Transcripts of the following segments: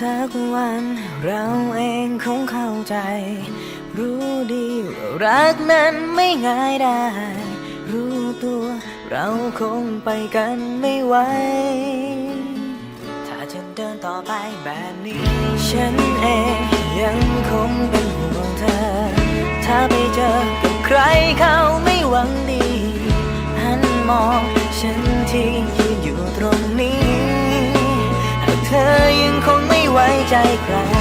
สักวันเราเองคงเข้าใจ รู้ดีว่ารักนั้นไม่ง่ายได้ รู้ตัวเราคงไปกันไม่ไหว ถ้าจะเดินต่อไปแบบนี้ ฉันเองยังคงเป็นห่วงเธอ ถ้าไปเจอกับใครเขาไม่หวังดีหันมองฉันที่ยืนอยู่ตรงนี้หากเธอยัง ไม่ไว้ใจใคร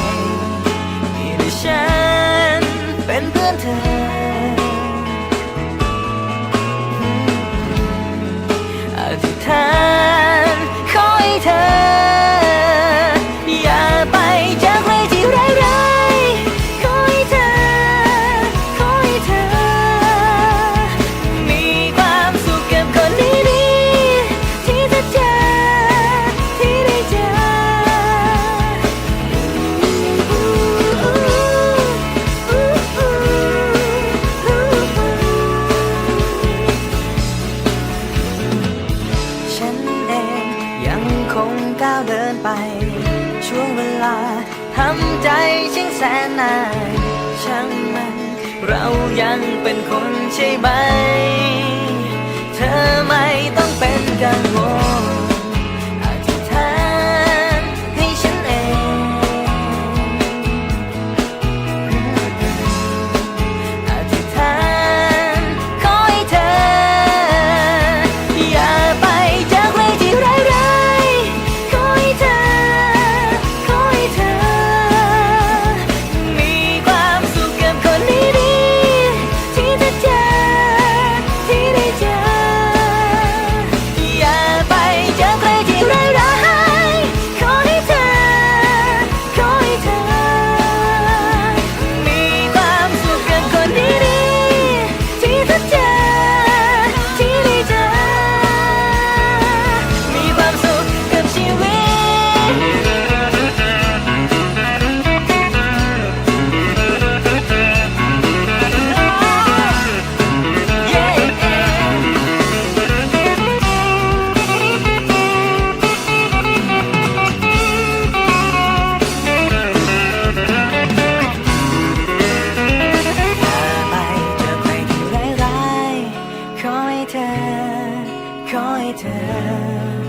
ไป ช่วงเวลาทำใจช่างแสนนานช่างมัน เรายังเป็นคนใช่ไหม เธอไม่ต้องเป็นกังวล เธอ ขอให้เธอ